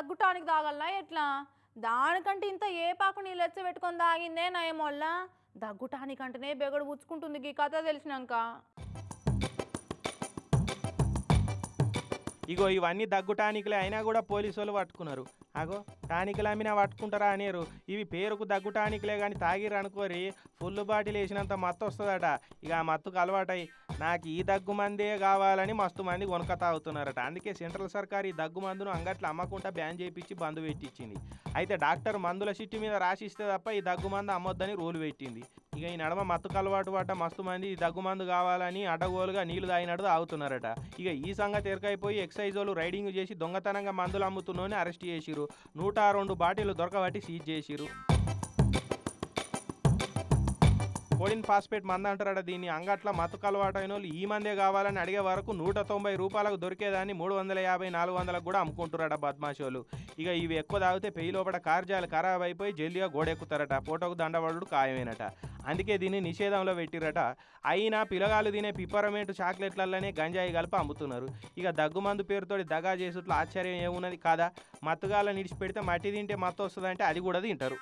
దగ్గుటానికి తాగలనా ఎట్లా? దానికంటే ఇంత ఏ పాకు నీళ్ళు ఎచ్చ పెట్టుకొని తాగిందే నయమొల్ల దగ్గుటానికంటేనే బెగడు పుచ్చుకుంటుంది ఈ కథ తెలిసినాక. ఇగో ఇవన్నీ దగ్గు టానికలే అయినా కూడా పోలీసు వాళ్ళు పట్టుకున్నారు. అగో టానిక్లు అమ్మినా పట్టుకుంటారా అనేరు. ఇవి పేరుకు దగ్గు టానికలే కానీ తాగిరు అనుకోరి ఫుల్ బాటిల్ వేసినంత మత్తు వస్తుందట. ఇక ఆ మత్తుకు అలవాటై నాకు ఈ దగ్గు మందే కావాలని మస్తు మంది కొనక తాగుతున్నారట. అందుకే సెంట్రల్ సర్కార్ ఈ దగ్గు మందును అంగట్లో అమ్మకుండా బ్యాన్ చేయించి బంద్ పెట్టించింది. అయితే డాక్టర్ మందుల చిట్టి మీద రాసిస్తే తప్ప ఈ దగ్గు మందు అమ్మొద్దని రూల్ పెట్టింది. ఇక ఈ నడమ మత్తుకు అలవాటు పడ్డ మస్తు మంది దగ్గుమందు దగ్గు మందు కావాలని అడ్డగోలుగా నీళ్ళు తాగినట్టు తాగుతున్నారట. ఇక ఈ సంగతి ఎరకైపోయి ఎక్సైజ్ వాళ్ళు రైడింగ్ చేసి దొంగతనంగా మందులు అమ్ముతున్నోని అరెస్ట్ చేసిరు నూట రెండు బాటిల్ దొరకబట్టి సీజ్ చేసిరు కోడిన్ ఫాస్ఫేట్ మంద అంటారట. దీన్ని అంగట్ల మత్తుకు అలవాటైన వాళ్ళు ఈ మందే కావాలని అడిగే వరకు నూట తొంభై రూపాయలకు దొరికేదాన్ని మూడు వందల యాభై నాలుగు వందలకు కూడా అమ్ముకుంటారట బద్మాషోలు ఇక ఇవి ఎక్కువ తాగితే పెయి లోపల కార్జాలు ఖరాబ్ అయిపోయి జల్లిగా గోడెక్కుతారట. ఫోటోకు దండబడుడు ఖాయమేనట. అందుకే దీన్ని నిషేధంలో పెట్టిరట అయినా పిల్లగాలు తినే పిప్పరమేటు చాక్లెట్లలోనే గంజాయి కలిపి అమ్ముతున్నారు. ఇక దగ్గుమందు పేరుతోటి దగా చేసుట్లో ఆశ్చర్యం ఏమున్నది కాదా? మత్తుగాల నిడిచిపెడితే మట్టి తింటే మత్తు వస్తుందంటే అది కూడా తింటారు.